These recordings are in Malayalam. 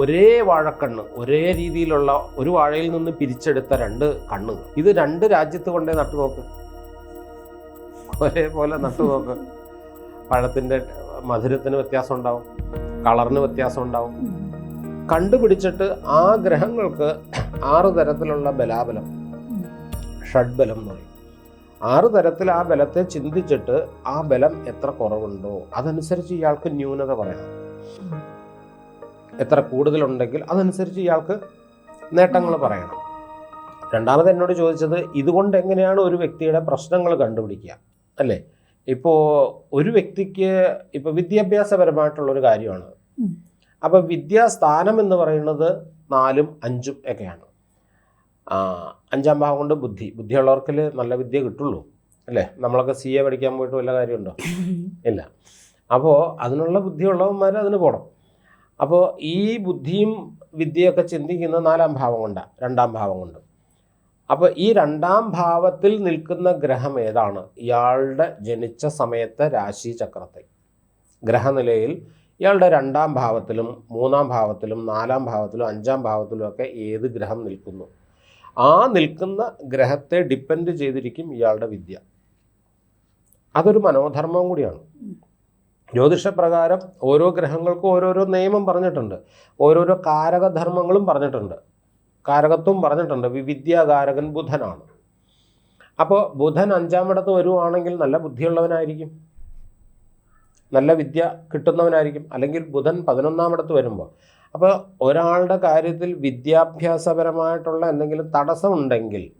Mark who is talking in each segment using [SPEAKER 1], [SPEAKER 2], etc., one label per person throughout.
[SPEAKER 1] ഒരേ വാഴക്കണ്ണ് ഒരേ രീതിയിലുള്ള ഒരു വാഴയിൽ നിന്ന് പിരിച്ചെടുത്ത രണ്ട് കണ്ണ് ഇത് രണ്ട് രാജ്യത്ത് കൊണ്ടേ നട്ടു നോക്ക്. ഒരേപോലെ നട്ടു നോക്ക്. പഴത്തിന്റെ മധുരത്തിന് വ്യത്യാസം ഉണ്ടാവും കളറിന് വ്യത്യാസം ഉണ്ടാവും. കണ്ടുപിടിച്ചിട്ട് ആ ഗ്രഹങ്ങൾക്ക് ആറ് തരത്തിലുള്ള ബലാബലം ഷഡ്ബലം എന്ന് പറയും. ആറ് തരത്തിൽ ആ ബലത്തെ ചിന്തിച്ചിട്ട് ആ ബലം എത്ര കുറവുണ്ടോ അതനുസരിച്ച് ഇയാൾക്ക് ന്യൂനത പറയണം എത്ര കൂടുതലുണ്ടെങ്കിൽ അതനുസരിച്ച് ഇയാൾക്ക് നേട്ടങ്ങൾ പറയണം. രണ്ടാമത് എന്നോട് ചോദിച്ചത് ഇതുകൊണ്ട് എങ്ങനെയാണ് ഒരു വ്യക്തിയുടെ പ്രശ്നങ്ങൾ കണ്ടുപിടിക്കുക? അല്ലേ? ഇപ്പോൾ ഒരു വ്യക്തിക്ക് ഇപ്പോൾ വിദ്യാഭ്യാസപരമായിട്ടുള്ളൊരു കാര്യമാണ്. അപ്പോൾ വിദ്യാസ്ഥാനം എന്ന് പറയുന്നത് നാലും അഞ്ചും ഒക്കെയാണ്. അഞ്ചാം ഭാഗം കൊണ്ട് ബുദ്ധി. ബുദ്ധിയുള്ളവർക്കിൽ നല്ല വിദ്യ കിട്ടുള്ളൂ അല്ലേ? നമ്മളൊക്കെ സി എ പഠിക്കാൻ പോയിട്ട് വല്ല കാര്യമുണ്ടോ? ഇല്ല. അപ്പോൾ അതിനുള്ള ബുദ്ധിയുള്ളവന്മാർ അതിന് പോകണം അപ്പോൾ ഈ ബുദ്ധിയും വിദ്യയൊക്കെ ചിന്തിക്കുന്ന നാലാം ഭാവം കൊണ്ടാണ് രണ്ടാം ഭാവം കൊണ്ട്. അപ്പോൾ ഈ രണ്ടാം ഭാവത്തിൽ നിൽക്കുന്ന ഗ്രഹം ഏതാണ്? ഇയാളുടെ ജനിച്ച സമയത്തെ രാശി ചക്രത്തെ ഗ്രഹനിലയിൽ ഇയാളുടെ രണ്ടാം ഭാവത്തിലും മൂന്നാം ഭാവത്തിലും നാലാം ഭാവത്തിലും അഞ്ചാം ഭാവത്തിലും ഒക്കെ ഏത് ഗ്രഹം നിൽക്കുന്നു? ആ നിൽക്കുന്ന ഗ്രഹത്തെ ഡിപ്പെൻഡ് ചെയ്തിരിക്കും ഇയാളുടെ വിദ്യ. അതൊരു മനോധർമ്മം കൂടിയാണ്. ജ്യോതിഷപ്രകാരം ഓരോ ഗ്രഹങ്ങൾക്കും ഓരോരോ നിയമം പറഞ്ഞിട്ടുണ്ട്. ഓരോരോ കാരകധർമ്മങ്ങളും പറഞ്ഞിട്ടുണ്ട്. കാരകത്വം പറഞ്ഞിട്ടുണ്ട്. വിവിദ്യാകാരകൻ ബുധനാണ്. അപ്പോൾ ബുധൻ അഞ്ചാമിടത്ത് വരുവാണെങ്കിൽ നല്ല ബുദ്ധിയുള്ളവനായിരിക്കും. നല്ല വിദ്യ കിട്ടുന്നവനായിരിക്കും. അല്ലെങ്കിൽ ബുധൻ പതിനൊന്നാമിടത്ത് വരുമ്പോൾ. അപ്പോൾ ഒരാളുടെ കാര്യത്തിൽ വിദ്യാഭ്യാസപരമായിട്ടുള്ള എന്തെങ്കിലും തടസ്സമുണ്ടെങ്കിൽ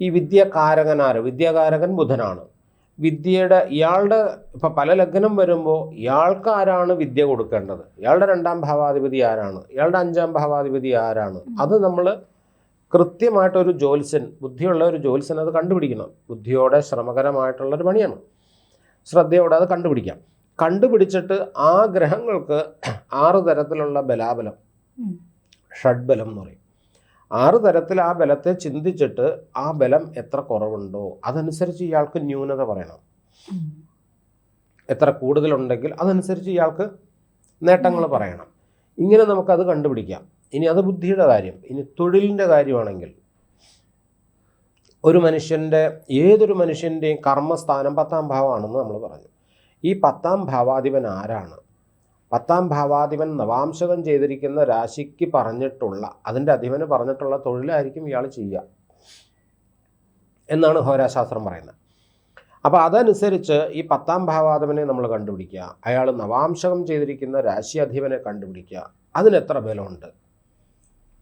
[SPEAKER 1] ഈ വിദ്യകാരകനാര് വിദ്യാകാരകൻ ബുധനാണ്. വിദ്യയുടെ ഇയാളുടെ ഇപ്പം പല ലഗ്നം വരുമ്പോൾ ഇയാൾക്ക് ആരാണ് വിദ്യ കൊടുക്കേണ്ടത്? ഇയാളുടെ രണ്ടാം ഭാവാധിപതി ആരാണ്? ഇയാളുടെ അഞ്ചാം ഭാവാധിപതി ആരാണ്? അത് നമ്മൾ കൃത്യമായിട്ടൊരു ജ്യോത്സ്യൻ ബുദ്ധിയുള്ള ഒരു ജ്യോത്സ്യൻ അത് കണ്ടുപിടിക്കണം. ബുദ്ധിയോടെ ശ്രമകരമായിട്ടുള്ളൊരു പണിയാണ്. ശ്രദ്ധയോടെ അത് കണ്ടുപിടിക്കാം. കണ്ടുപിടിച്ചിട്ട് ആ ഗ്രഹങ്ങൾക്ക് ആറ് തരത്തിലുള്ള ബലാബലം. ഷഡ്ബലം എന്ന് പറയും. ആറ് തരത്തിൽ ആ ബലത്തെ ചിന്തിച്ചിട്ട് ആ ബലം എത്ര കുറവുണ്ടോ അതനുസരിച്ച് ഇയാൾക്ക് ന്യൂനത പറയണം. എത്ര കൂടുതലുണ്ടെങ്കിൽ അതനുസരിച്ച് ഇയാൾക്ക് നേട്ടങ്ങൾ പറയണം. ഇങ്ങനെ നമുക്കത് കണ്ടുപിടിക്കാം. ഇനി അത് ബുദ്ധിയുടെ കാര്യം. ഇനി തൊഴിലിന്റെ കാര്യമാണെങ്കിൽ ഒരു മനുഷ്യന്റെ ഏതൊരു മനുഷ്യന്റെയും കർമ്മസ്ഥാനം പത്താം ഭാവമാണെന്ന് നമ്മൾ പറഞ്ഞു. ഈ പത്താം ഭാവാധിപൻ ആരാണ്? പത്താം ഭാവാധിപൻ നവാംശകം ചെയ്തിരിക്കുന്ന രാശിക്ക് പറഞ്ഞിട്ടുള്ള അതിന്റെ അധിപന് പറഞ്ഞിട്ടുള്ള തൊഴിലായിരിക്കും ഇയാൾ ചെയ്യുക. എന്നാണ് ഹോരാശാസ്ത്രം പറയുന്നത്. അപ്പോൾ അതനുസരിച്ച് ഈ പത്താം ഭാവാധിപനെ നമ്മൾ കണ്ടുപിടിക്കുക. അയാൾ നവാംശകം ചെയ്തിരിക്കുന്ന രാശി അധിപനെ കണ്ടുപിടിക്കുക. അതിനെത്ര ബലമുണ്ട്?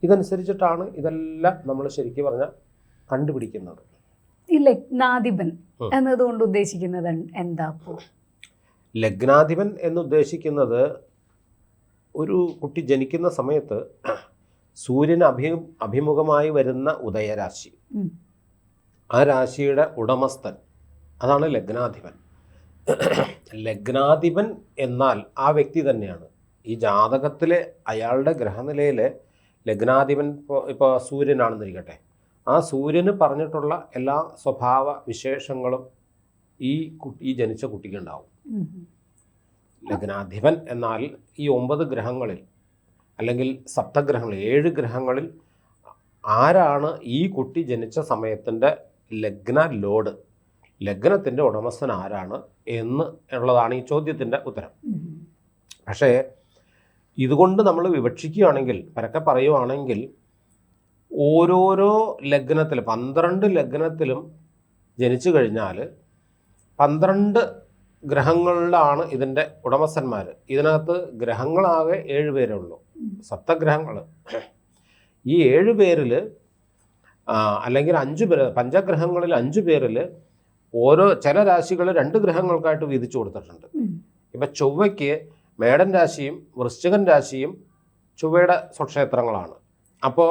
[SPEAKER 1] ഇതനുസരിച്ചിട്ടാണ് ഇതെല്ലാം നമ്മൾ ശരിക്കും പറഞ്ഞാൽ കണ്ടുപിടിക്കുന്നത്.
[SPEAKER 2] ഈ ലഗ്നാധിപൻ എന്നതുകൊണ്ട് ഉദ്ദേശിക്കുന്നത് എന്താ
[SPEAKER 1] ലഗ്നാധിപൻ എന്നുദ്ദേശിക്കുന്നത് ഒരു കുട്ടി ജനിക്കുന്ന സമയത്ത് സൂര്യൻ അഭി അഭിമുഖമായി വരുന്ന ഉദയരാശി. ആ രാശിയുടെ ഉടമസ്ഥൻ അതാണ് ലഗ്നാധിപൻ. ലഗ്നാധിപൻ എന്നാൽ ആ വ്യക്തി തന്നെയാണ്. ഈ ജാതകത്തിലെ അയാളുടെ ഗ്രഹനിലയിലെ ലഗ്നാധിപൻ ഇപ്പോൾ ഇപ്പോൾ സൂര്യനാണെന്നിരിക്കട്ടെ. ആ സൂര്യന് പറഞ്ഞിട്ടുള്ള എല്ലാ സ്വഭാവ വിശേഷങ്ങളും ഈ കുട്ടി ഈ ജനിച്ച കുട്ടിക്കുണ്ടാവും. ലഗ്നാധിപൻ എന്നാൽ ഈ ഒമ്പത് ഗ്രഹങ്ങളിൽ അല്ലെങ്കിൽ സപ്തഗ്രഹങ്ങൾ ഏഴ് ഗ്രഹങ്ങളിൽ ആരാണ് ഈ കുട്ടി ജനിച്ച സമയത്തിന്റെ ലഗ്ന ലോഡ്? ലഗ്നത്തിന്റെ ഉടമസ്ഥൻ ആരാണ് എന്ന് ഉള്ളതാണ് ഈ ചോദ്യത്തിന്റെ ഉത്തരം. പക്ഷേ ഇതുകൊണ്ട് നമ്മൾ വിവക്ഷിക്കുകയാണെങ്കിൽ പരക്കെ പറയുവാണെങ്കിൽ ഓരോരോ ലഗ്നത്തിൽ പന്ത്രണ്ട് ലഗ്നത്തിലും ജനിച്ചു കഴിഞ്ഞാൽ പന്ത്രണ്ട് ഗ്രഹങ്ങളിലാണ് ഇതിന്റെ ഉടമസ്ഥന്മാർ. ഇതിനകത്ത് ഗ്രഹങ്ങളാകെ ഏഴ് പേരേ ഉള്ളൂ. സപ്തഗ്രഹങ്ങൾ. ഈ ഏഴ് പേരിൽ അല്ലെങ്കിൽ അഞ്ച് പേര് പഞ്ചഗ്രഹങ്ങളിൽ അഞ്ച് പേരിൽ ഓരോ ചില രാശികൾ രണ്ട് ഗ്രഹങ്ങൾക്കായിട്ട് വീതിച്ചു കൊടുത്തിട്ടുണ്ട്. ഇപ്പം ചൊവ്വയ്ക്ക് മേടൻ രാശിയും വൃശ്ചികൻ രാശിയും ചൊവ്വയുടെ സ്വക്ഷേത്രങ്ങളാണ്. അപ്പോൾ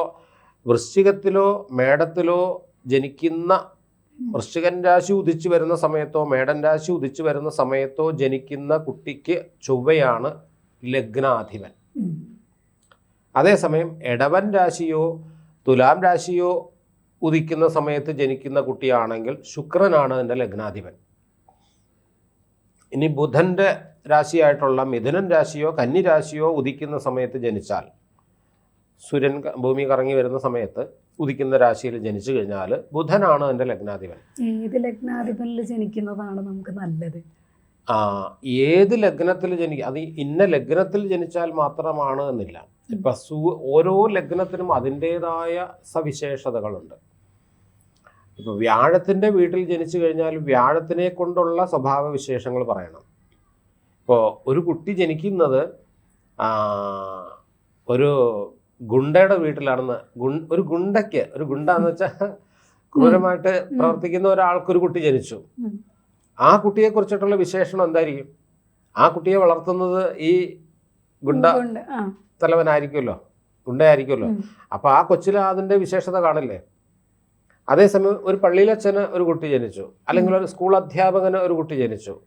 [SPEAKER 1] വൃശ്ചികത്തിലോ മേടത്തിലോ ജനിക്കുന്ന വൃശ്ചികൻ രാശി ഉദിച്ചു വരുന്ന സമയത്തോ മേടൻ രാശി ഉദിച്ചു വരുന്ന സമയത്തോ ജനിക്കുന്ന കുട്ടിക്ക് ചൊവ്വയാണ് ലഗ്നാധിപൻ. അതേസമയം എടവൻ രാശിയോ തുലാം രാശിയോ ഉദിക്കുന്ന സമയത്ത് ജനിക്കുന്ന കുട്ടിയാണെങ്കിൽ ശുക്രനാണ് അതിന്റെ ലഗ്നാധിപൻ. ഇനി ബുധന്റെ രാശിയായിട്ടുള്ള മിഥുനൻ രാശിയോ കന്നി രാശിയോ ഉദിക്കുന്ന സമയത്ത് ജനിച്ചാൽ സൂര്യൻ ഭൂമി കറങ്ങി വരുന്ന സമയത്ത് ഉദിക്കുന്ന രാശിയിൽ ജനിച്ചു കഴിഞ്ഞാൽ ബുധനാണ് എന്റെ ലഗ്നാധിപൻ.
[SPEAKER 2] ഏത് ലഗ്നാധിപനിൽ ജനിക്കുന്നതാണ് നമുക്ക് നല്ലത്.
[SPEAKER 1] ആ, ഏത് ലഗ്നത്തിൽ ജനിക്കുക അത് ഇന്ന ലഗ്നത്തിൽ ജനിച്ചാൽ മാത്രമാണ് എന്നില്ല. ഇപ്പം സൂ ഓരോ ലഗ്നത്തിനും അതിന്റേതായ സവിശേഷതകളുണ്ട്. ഇപ്പോൾ വ്യാഴത്തിന്റെ വീട്ടിൽ ജനിച്ചു കഴിഞ്ഞാൽ വ്യാഴത്തിനെ കൊണ്ടുള്ള സ്വഭാവ വിശേഷങ്ങൾ പറയണം. ഇപ്പോൾ ഒരു കുട്ടി ജനിക്കുന്നത് ഒരു ഗുണ്ടയുടെ വീട്ടിലാണെന്ന് ഒരു ഗുണ്ടയ്ക്ക് ഒരു ഗുണ്ട എന്ന് വെച്ചാൽ ക്രൂരമായിട്ട് പ്രവർത്തിക്കുന്ന ഒരാൾക്കൊരു കുട്ടി ജനിച്ചു. ആ കുട്ടിയെ കുറിച്ചിട്ടുള്ള വിശേഷണം എന്തായിരിക്കും? ആ കുട്ടിയെ വളർത്തുന്നത് ഈ ഗുണ്ട തലവനായിരിക്കുമല്ലോ? ഗുണ്ടയായിരിക്കുമല്ലോ? അപ്പൊ ആ കൊച്ചിൽ അതിന്റെ വിശേഷത കാണില്ലേ? അതേസമയം ഒരു പള്ളിയിലച്ഛന് ഒരു കുട്ടി ജനിച്ചു. അല്ലെങ്കിൽ ഒരു സ്കൂൾ അധ്യാപകന് ഒരു കുട്ടി ജനിച്ചു.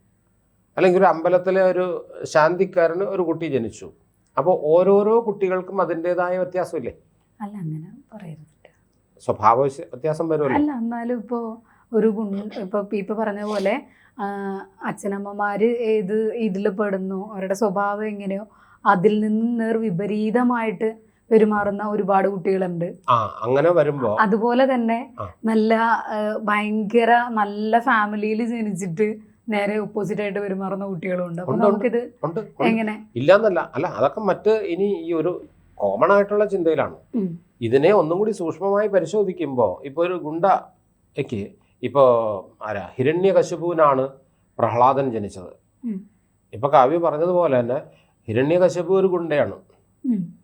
[SPEAKER 1] അല്ലെങ്കിൽ ഒരു അമ്പലത്തിലെ ഒരു ശാന്തിക്കാരന് ഒരു കുട്ടി ജനിച്ചു. അപ്പോൾ ഓരോരോ കുട്ടികൾക്കും അതിന്റെതായ വ്യത്യാസമില്ലേ?
[SPEAKER 2] അല്ല അങ്ങനെ പറയരുത്.
[SPEAKER 1] സ്വഭാവ വ്യത്യ- വ്യത്യാസം വരുമല്ലോ.
[SPEAKER 2] അല്ല എന്നാലും ഇപ്പോൾ ഒരു ഗുണ്ട ഇപ്പൊ പീപ്പ പറഞ്ഞ പോലെ അച്ഛനമ്മമാർ അച്ഛനമ്മമാര് ഏത് ഇതിൽ പെടുന്നു അവരുടെ സ്വഭാവം എങ്ങനെയോ അതിൽ നിന്ന് നേർ വിപരീതമായിട്ട് പെരുമാറുന്ന ഒരുപാട് കുട്ടികളുണ്ട്.
[SPEAKER 1] അങ്ങനെ വരുമ്പോ
[SPEAKER 2] അതുപോലെ തന്നെ നല്ല ഭയങ്കര നല്ല ഫാമിലിയിൽ ജനിച്ചിട്ട് നേരെ ഓപ്പോസിറ്റ് ആയിട്ട് പെരുമാറുന്ന കുട്ടികളുണ്ട് അപ്പൊ. നമുക്കിത്. എങ്ങനെ?
[SPEAKER 1] ഇല്ലാന്നല്ല. അല്ല അതൊക്കെ മറ്റ് ഇനി ഈ ഒരു കോമൺ ആയിട്ടുള്ള ചിന്തയിലാണ്. ഇതിനെ ഒന്നും കൂടി സൂക്ഷ്മമായി പരിശോധിക്കുമ്പോൾ ഇപ്പോൾ ഒരു ഗുണ്ടയ്ക്ക് ഇപ്പോൾ ആരാ? ഹിരണ്യകശിപുവിനാണ് പ്രഹ്ലാദൻ ജനിച്ചത്. ഇപ്പൊ കാവ്യ പറഞ്ഞതുപോലെ തന്നെ ഹിരണ്യകശിപു ഒരു ഗുണ്ടയാണ്.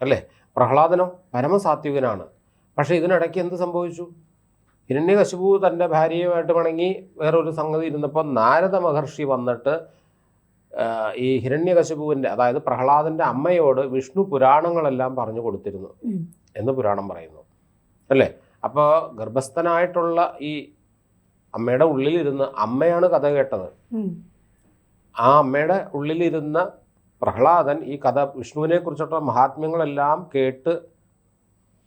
[SPEAKER 1] അല്ലേ? പ്രഹ്ലാദനോ പരമസാത്വികനാണ്. പക്ഷെ ഇതിനിടയ്ക്ക് എന്ത് സംഭവിച്ചു? ഹിരണ്യകശിപു തന്റെ ഭാര്യയുമായിട്ട് വണങ്ങി വേറൊരു സംഗതി ഇരുന്നപ്പോൾ നാരദ മഹർഷി വന്നിട്ട് ഈ ഹിരണ്യകശിപുവിന്റെ അതായത് പ്രഹ്ലാദന്റെ അമ്മയോട് വിഷ്ണു പുരാണങ്ങളെല്ലാം പറഞ്ഞു കൊടുത്തിരുന്നു എന്ന് പുരാണം പറയുന്നു. അല്ലേ? അപ്പോൾ ഗർഭസ്ഥനായിട്ടുള്ള ഈ അമ്മയുടെ ഉള്ളിലിരുന്ന് അമ്മയാണ് കഥ കേട്ടത്. ആ അമ്മയുടെ ഉള്ളിലിരുന്ന പ്രഹ്ലാദൻ ഈ കഥ വിഷ്ണുവിനെ കുറിച്ചിട്ടുള്ള മഹാത്മ്യങ്ങളെല്ലാം കേട്ട്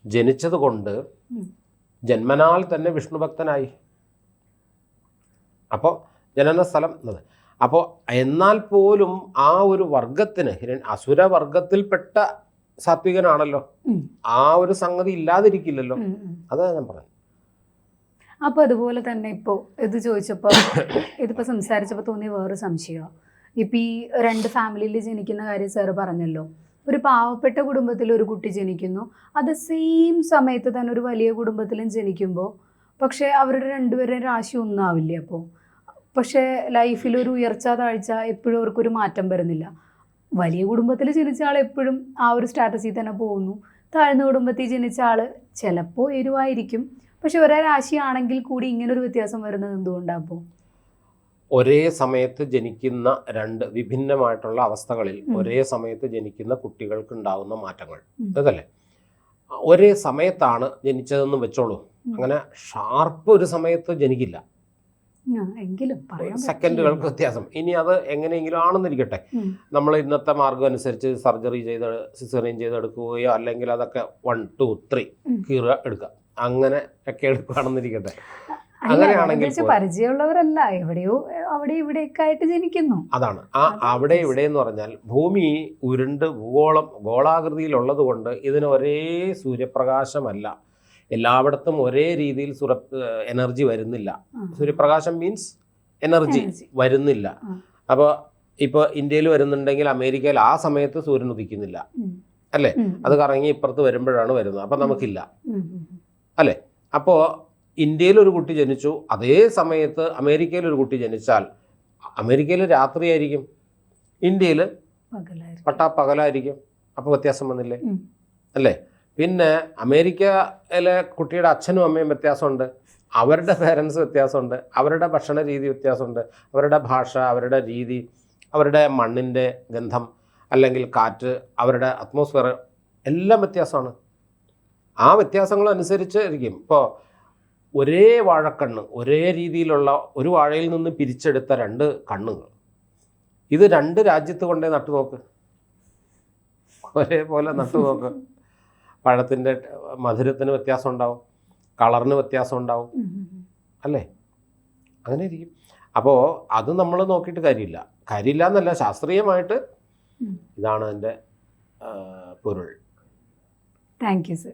[SPEAKER 1] ജനിച്ചത് കൊണ്ട്. ജന്മനാൽ തന്നെ വിഷ്ണുഭക്തനായി അപ്പോൾ ജനന സ്ഥലം എന്നത്. അപ്പോൾ എന്നാൽ പോലും ആ ഒരു വർഗത്തിന് അസുരവർഗത്തിൽപ്പെട്ട സാത്വികനാണല്ലോ. ആ ഒരു സംഗതി ഇല്ലാതിരിക്കില്ലല്ലോ.
[SPEAKER 2] ഉം. ഉം.
[SPEAKER 1] അതാ ഞാൻ പറഞ്ഞത്.
[SPEAKER 2] അപ്പൊ അതുപോലെ തന്നെ ഇപ്പോൾ ഇത് ചോദിച്ചപ്പോൾ ഇതിപ്പോൾ സംസാരിച്ചപ്പോൾ തോന്നിയ വേറൊരു സംശയമാണ് ഇപ്പം ഈ രണ്ട് ഫാമിലിയിൽ ജനിക്കുന്ന കാര്യം സാറ് പറഞ്ഞല്ലോ. ഒരു പാവപ്പെട്ട കുടുംബത്തിൽ ഒരു കുട്ടി ജനിക്കുന്നു. അത് സെയിം സമയത്ത് തന്നെ ഒരു വലിയ കുടുംബത്തിലും ജനിക്കുമ്പോൾ പക്ഷേ അവരുടെ രണ്ടുപേരുടെയും രാശി ഒന്നാവില്ലേ അപ്പോൾ പക്ഷേ ലൈഫിൽ ഒരു ഉയർച്ച താഴ്ച എപ്പോഴും അവർക്കൊരു മാറ്റം വരുന്നില്ല. വലിയ കുടുംബത്തിൽ ജനിച്ച ആൾ എപ്പോഴും ആ ഒരു സ്റ്റാറ്റസിൽ തന്നെ പോകുന്നു. താഴ്ന്ന കുടുംബത്തിൽ ജനിച്ച ആൾ ചിലപ്പോൾ എരിവായിരിക്കും. പക്ഷെ ഒരേ രാശിയാണെങ്കിൽ കൂടി ഇങ്ങനൊരു വ്യത്യാസം വരുന്നത് എന്തുകൊണ്ടാണ് അപ്പോൾ
[SPEAKER 1] ഒരേ സമയത്ത് ജനിക്കുന്ന രണ്ട് വിഭിന്നമായിട്ടുള്ള അവസ്ഥകളിൽ ഒരേ സമയത്ത് ജനിക്കുന്ന കുട്ടികൾക്ക് ഉണ്ടാകുന്ന മാറ്റങ്ങൾ അതല്ലേ ഒരേ സമയത്താണ് ജനിച്ചതെന്ന് വെച്ചോളൂ. അങ്ങനെ ഷാർപ്പ് ഒരു സമയത്ത് ജനിക്കില്ല.
[SPEAKER 2] എങ്കിലും
[SPEAKER 1] സെക്കൻഡുകൾക്ക് വ്യത്യാസം. ഇനി അത് എങ്ങനെയെങ്കിലും ആണെന്നിരിക്കട്ടെ. നമ്മൾ ഇന്നത്തെ മാർഗം അനുസരിച്ച് സർജറി ചെയ്ത് സിസറിയും ചെയ്തെടുക്കുകയോ അല്ലെങ്കിൽ അതൊക്കെ വൺ ടു ത്രീ. കീറുക എടുക്കുക. അങ്ങനെ ഒക്കെ എടുക്കുകയാണെന്നിരിക്കട്ടെ അങ്ങനെയാണെങ്കിൽ
[SPEAKER 2] പരിചയമുള്ളവരല്ല. എവിടെയോ അവിടെ ഇവിടെയൊക്കെ ആയിട്ട് ജനിക്കുന്നു.
[SPEAKER 1] അതാണ്. ആ അവിടെ. ഇവിടെ എന്ന് പറഞ്ഞാൽ ഭൂമി ഉരുണ്ട് ഭൂഗോളം ഗോളാകൃതിയിലുള്ളത് കൊണ്ട് ഇതിന് ഒരേ സൂര്യപ്രകാശമല്ല. എല്ലായിടത്തും ഒരേ രീതിയിൽ സുര എനർജി വരുന്നില്ല. സൂര്യപ്രകാശം മീൻസ് എനർജി വരുന്നില്ല. അപ്പോൾ ഇപ്പോൾ ഇന്ത്യയിൽ വരുന്നുണ്ടെങ്കിൽ അമേരിക്കയിൽ ആ സമയത്ത് സൂര്യൻ ഉദിക്കുന്നില്ല. അല്ലേ? അത് കറങ്ങി ഇപ്പുറത്ത് വരുമ്പോഴാണ് വരുന്നത്. അപ്പം നമുക്കില്ല.
[SPEAKER 2] അല്ലേ.
[SPEAKER 1] അപ്പോൾ ഇന്ത്യയിൽ ഒരു കുട്ടി ജനിച്ചു. അതേ സമയത്ത് അമേരിക്കയിൽ ഒരു കുട്ടി ജനിച്ചാൽ അമേരിക്കയിൽ രാത്രിയായിരിക്കും. ഇന്ത്യയിൽ
[SPEAKER 2] പട്ടാ
[SPEAKER 1] പകലായിരിക്കും. അപ്പോൾ വ്യത്യാസം വന്നില്ലേ? അല്ലേ? പിന്നെ അമേരിക്കയിലെ കുട്ടിയുടെ അച്ഛനും അമ്മയും വ്യത്യാസമുണ്ട്. അവരുടെ പേരൻസ് വ്യത്യാസമുണ്ട്. അവരുടെ ഭക്ഷണ രീതി വ്യത്യാസമുണ്ട്. അവരുടെ ഭാഷ അവരുടെ രീതി അവരുടെ മണ്ണിന്റെ ഗന്ധം അല്ലെങ്കിൽ കാറ്റ് അവരുടെ അറ്റ്മോസ്ഫിയർ എല്ലാം വ്യത്യാസമാണ്. ആ വ്യത്യാസങ്ങൾ അനുസരിച്ച് ഇരിക്കും. ഇപ്പോൾ ഒരേ വാഴക്കണ്ണ് ഒരേ രീതിയിലുള്ള ഒരു വാഴയിൽ നിന്ന് പിരിച്ചെടുത്ത രണ്ട് കണ്ണുകൾ. ഇത് രണ്ട് രാജ്യത്ത് കൊണ്ടേ നട്ടു നോക്ക്. ഒരേപോലെ നട്ടു നോക്ക്. പഴത്തിന്റെ മധുരത്തിന് വ്യത്യാസം ഉണ്ടാവും കളറിന് വ്യത്യാസം ഉണ്ടാവും. അല്ലേ? അങ്ങനെ ഇരിക്കും. അപ്പോൾ അത് നമ്മൾ നോക്കിയിട്ട് കാര്യമില്ല. കാര്യമില്ല എന്നല്ല ശാസ്ത്രീയമായിട്ട് ഇതാണ് അതിന്റെ പൊരുൾ.
[SPEAKER 2] Thank you sir.